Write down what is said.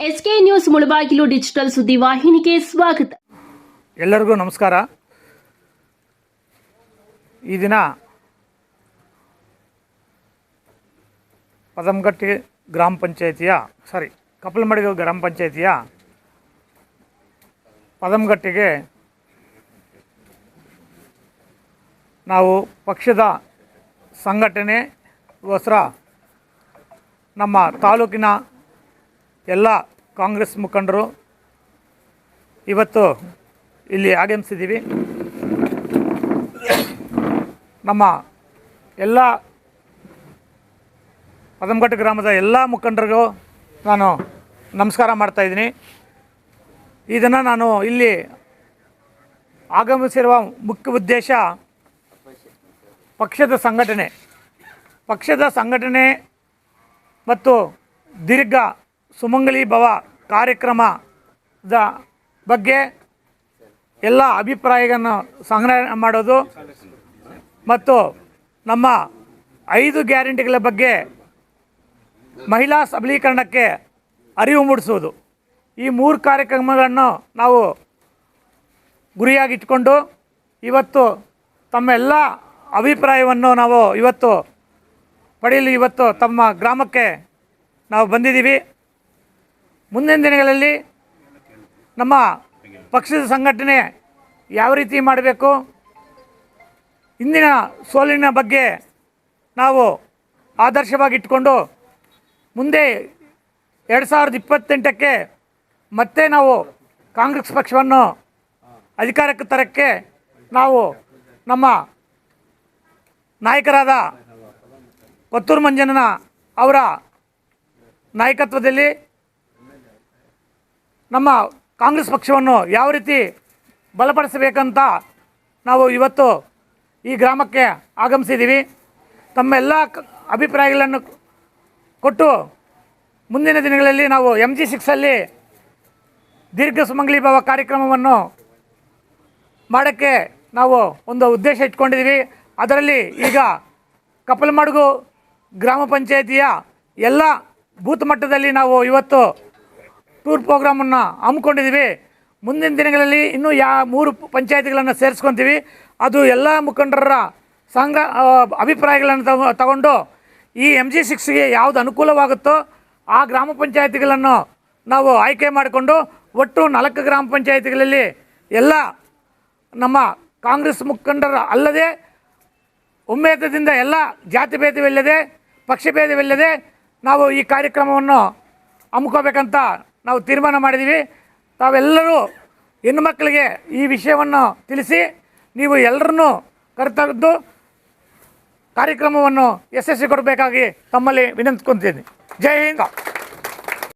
SK news Mulbagal digital ಸುದ್ದಿ ವಾಹಿನಿಗೆ ಸ್ವಾಗತ. ಎಲ್ಲರಿಗೂ ನಮಸ್ಕಾರ. ಈ ದಿನ ಪದಮಗಟ್ಟಿ ಗ್ರಾಮ ಪಂಚಾಯಿತಿಯ ಸಾರಿ ಕಪಲ್ಮಡಿಗ ಗ್ರಾಮ ಪಂಚಾಯಿತಿಯ ಪದಮಗಟ್ಟಿಗೆ ನಾವು ಪಕ್ಷದ ಸಂಘಟನೆಗೋಸ್ಕರ ನಮ್ಮ ತಾಲೂಕಿನ ಎಲ್ಲ ಕಾಂಗ್ರೆಸ್ ಮುಖಂಡರು ಇವತ್ತು ಇಲ್ಲಿ ಆಗಮಿಸಿದ್ದೀವಿ. ನಮ್ಮ ಎಲ್ಲ ಪದಮಘಟ್ಟ ಗ್ರಾಮದ ಎಲ್ಲ ಮುಖಂಡರಿಗೂ ನಾನು ನಮಸ್ಕಾರ ಮಾಡ್ತಾಯಿದ್ದೀನಿ ಇದನ್ನು ನಾನು ಇಲ್ಲಿ ಆಗಮಿಸಿರುವ ಮುಖ್ಯ ಉದ್ದೇಶ ಪಕ್ಷದ ಸಂಘಟನೆ. ಪಕ್ಷದ ಸಂಘಟನೆ ಮತ್ತು ದೀರ್ಘ ಸುಮಂಗಲಿ ಭವ ಕಾರ್ಯಕ್ರಮದ ಬಗ್ಗೆ ಎಲ್ಲ ಅಭಿಪ್ರಾಯಗಳನ್ನು ಸಂಗ್ರಹ ಮಾಡೋದು ಮತ್ತು ನಮ್ಮ ಐದು ಗ್ಯಾರಂಟಿಗಳ ಬಗ್ಗೆ ಮಹಿಳಾ ಸಬಲೀಕರಣಕ್ಕೆ ಅರಿವು ಮೂಡಿಸುವುದು. ಈ ಮೂರು ಕಾರ್ಯಕ್ರಮಗಳನ್ನು ನಾವು ಗುರಿಯಾಗಿಟ್ಕೊಂಡು ಇವತ್ತು ತಮ್ಮ ಎಲ್ಲ ಅಭಿಪ್ರಾಯವನ್ನು ನಾವು ಇವತ್ತು ಪಡೆಯಲು ಇವತ್ತು ತಮ್ಮ ಗ್ರಾಮಕ್ಕೆ ನಾವು ಬಂದಿದ್ದೀವಿ. ಮುಂದಿನ ದಿನಗಳಲ್ಲಿ ನಮ್ಮ ಪಕ್ಷದ ಸಂಘಟನೆ ಯಾವ ರೀತಿ ಮಾಡಬೇಕು? ಇಂದಿನ ಸೋಲಿನ ಬಗ್ಗೆ ನಾವು ಆದರ್ಶವಾಗಿ ಇಟ್ಕೊಂಡು ಮುಂದೆ ಎರಡು ಸಾವಿರದ ಇಪ್ಪತ್ತೆಂಟಕ್ಕೆ ಮತ್ತೆ ನಾವು ಕಾಂಗ್ರೆಸ್ ಪಕ್ಷವನ್ನು ಅಧಿಕಾರಕ್ಕೆ ತರಕ್ಕೆ ನಾವು ನಮ್ಮ ನಾಯಕರಾದ ಕೊತ್ತೂರು ಮಂಜನನ ಅವರ ನಾಯಕತ್ವದಲ್ಲಿ ನಮ್ಮ ಕಾಂಗ್ರೆಸ್ ಪಕ್ಷವನ್ನು ಯಾವ ರೀತಿ ಬಲಪಡಿಸಬೇಕಂತ ನಾವು ಇವತ್ತು ಈ ಗ್ರಾಮಕ್ಕೆ ಆಗಮಿಸಿದ್ದೀವಿ. ತಮ್ಮ ಎಲ್ಲ ಅಭಿಪ್ರಾಯಗಳನ್ನು ಕೊಟ್ಟು ಮುಂದಿನ ದಿನಗಳಲ್ಲಿ ನಾವು ಎಂ ಜಿ ಸಿಕ್ಸಲ್ಲಿ ದೀರ್ಘ ಸುಮಂಗಲಿ ಭಾವ ಕಾರ್ಯಕ್ರಮವನ್ನು ಮಾಡೋಕ್ಕೆ ನಾವು ಒಂದು ಉದ್ದೇಶ ಇಟ್ಕೊಂಡಿದ್ದೀವಿ. ಅದರಲ್ಲಿ ಈಗ ಕಪ್ಪಲಮಡುಗು ಗ್ರಾಮ ಪಂಚಾಯಿತಿಯ ಎಲ್ಲ ಬೂತ್ ಮಟ್ಟದಲ್ಲಿ ನಾವು ಇವತ್ತು ಟೂರ್ ಪ್ರೋಗ್ರಾಮನ್ನು ಹಮ್ಮಿಕೊಂಡಿದ್ದೀವಿ. ಮುಂದಿನ ದಿನಗಳಲ್ಲಿ ಇನ್ನೂ ಯಾ ಮೂರು ಪಂಚಾಯತಿಗಳನ್ನು ಸೇರಿಸ್ಕೊತೀವಿ. ಅದು ಎಲ್ಲ ಮುಖಂಡರ ಸಂಘ ಅಭಿಪ್ರಾಯಗಳನ್ನು ತಗೊ, ತಗೊಂಡು ಈ ಎಂ ಜಿ ಸಿಕ್ಸ್ಗೆ ಯಾವುದು ಅನುಕೂಲವಾಗುತ್ತೋ ಆ ಗ್ರಾಮ ಪಂಚಾಯತಿಗಳನ್ನು ನಾವು ಆಯ್ಕೆ ಮಾಡಿಕೊಂಡು ಒಟ್ಟು ನಾಲ್ಕು ಗ್ರಾಮ ಪಂಚಾಯತಿಗಳಲ್ಲಿ ಎಲ್ಲ ನಮ್ಮ ಕಾಂಗ್ರೆಸ್ ಮುಖಂಡರ ಅಲ್ಲದೆ ಒಮ್ಮೆತದಿಂದ ಎಲ್ಲ ಜಾತಿ ಭೇದವಿಲ್ಲದೆ ಪಕ್ಷಭೇದವಿಲ್ಲದೆ ನಾವು ಈ ಕಾರ್ಯಕ್ರಮವನ್ನು ಹಮ್ಮಿಕೋಬೇಕಂತ ನಾವು ತೀರ್ಮಾನ ಮಾಡಿದ್ದೀವಿ ತಾವೆಲ್ಲರೂ ಹೆಣ್ಣು ಮಕ್ಕಳಿಗೆ ಈ ವಿಷಯವನ್ನು ತಿಳಿಸಿ, ನೀವು ಎಲ್ಲರನ್ನೂ ಕರೆತದ್ದು ಕಾರ್ಯಕ್ರಮವನ್ನು ಯಶಸ್ವಿ ಕೊಡಬೇಕಾಗಿ ತಮ್ಮಲ್ಲಿ ವಿನಂತಿಸ್ಕೊತೀನಿ ಜೈ ಹಿಂದ್.